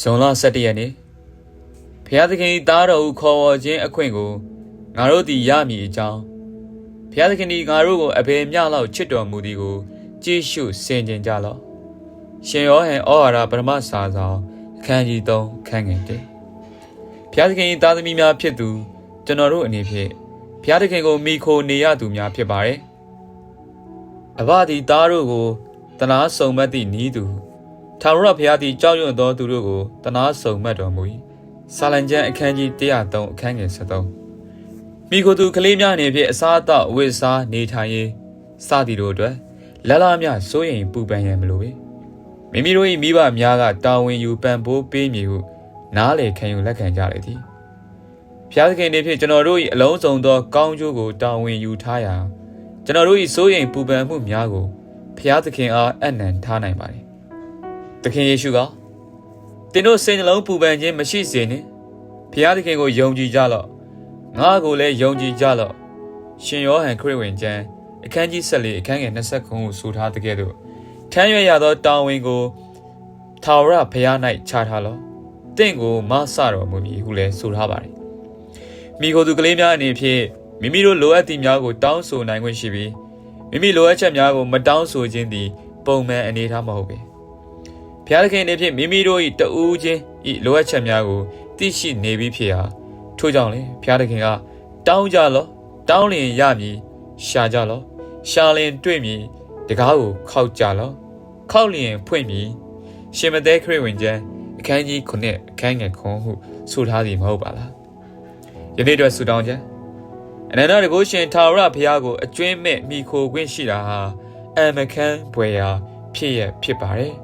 ဇွန်လ17ရက်နေ့ဖျားသခင်၏သားတော်ကိုခေါ်ဝေါ်ခြင်းအခွင့်ကိုငါတို့သည်ရမည်အကြောင်းဖျားသခင်သည်ငါတို့ကိုအဘယ်မျှလောက်ချစ်တော်မူသည်ကိုကြည့်ရှုဆင်ခြင်ကြလော့ရှင်ယောဟန်ဩဝါဒပရမစာဆောင်အခန်းကြီး3ခန်းငယ်1ဖျားသခင်၏သားသမီးများဖြစ်သူကျွန်တော်တို့အနေဖြင့်ဖျားသခင်ကိုမိခိုနေရသူများဖြစ်ပါတယ်အဘသည်သားတို့ကိုတနာဆုံမတ်သည့်ဤသူ ထာဝရဘုရားသည်ကြောက်ရွံ့သောသူတို့ကိုတနာဆုံမှတ်တော်မူ၏။စာလံကျမ်းအခန်းကြီး103အခန်းငယ်73မိကိုသူကလေးများအနေဖြင့်အစားအသောက်အဝတ်အစားနေထိုင်ရေးစသည်တို့အတွက်လက်လာမြစိုးရင်ပူပန်ရန်မလိုပေ။မိမိတို့၏မိဘများကတာဝန်ယူပံ့ပိုးပေးမည်ဟုနားလေခံယူလက်ခံကြလေသည်။ဘုရားသခင်နေဖြင့်ကျွန်တော်တို့၏အလုံးစုံသောကောင်းကျိုးကိုတာဝန်ယူထားရာကျွန်တော်တို့၏စိုးရင်ပူပန်မှုများကိုဘုရားသခင်အားအနံ့ထားနိုင်ပါသည်။ သခင်ယေရှုကသင်တို့စိတ်နှလုံးပူပန်ခြင်းမရှိစေနှင့်ဖျားသခင်ကိုယုံကြည်ကြလော့ငါကိုလည်းယုံကြည်ကြလော့ရှင်ယောဟန်ခရစ်ဝင်ကျမ်းအခန်းကြီး14အခန်းငယ်20ခုကိုဆိုထားတဲ့ကဲ့သို့ထမ်းရွက်ရသောတာဝန်ကိုထာဝရဘုရား၌ချထားလော့တင့်ကိုမဆတော်မူမည်ဟုလည်းဆိုထားပါတယ်မိကိုယ်သူကလေးများအနေဖြင့်မိမိတို့လိုအပ်သည့်များကိုတောင်းဆိုနိုင်ခွင့်ရှိပြီးမိမိလိုအပ်ချက်များကိုမတောင်းဆိုခြင်းသည်ပုံမှန်အနေအထားမဟုတ်ပေ ဘုရားသခင်အနေဖြင့်မိမိတို့၏တဦးချင်းဤလိုအပ်ချက်များကိုသိရှိနေပြီးဖြစ်ရာထို့ကြောင့်လေဘုရားသခင်ကတောင်းကြလော့တောင်းလျင်ရမည်ရှာကြလော့ရှာလျင်တွေ့မည်တကားကိုခောက်ကြလော့ခောက်လျင်ဖွင့်မည်ရှင်မသက်ခရစ်ဝင်ကျမ်းအခန်းကြီး9အခန်းငယ်ခွန်ဟုဆိုထားသည်မဟုတ်ပါလားယနေ့အတွက်ဆုတောင်းခြင်းအနန္တတကုရှင်ထာဝရဘုရားကိုအကျွင်းမဲ့မိခိုခွင့်ရှိတာဟာအမခန်းဘွယ်ရာဖြစ်ရဖြစ်ပါတယ်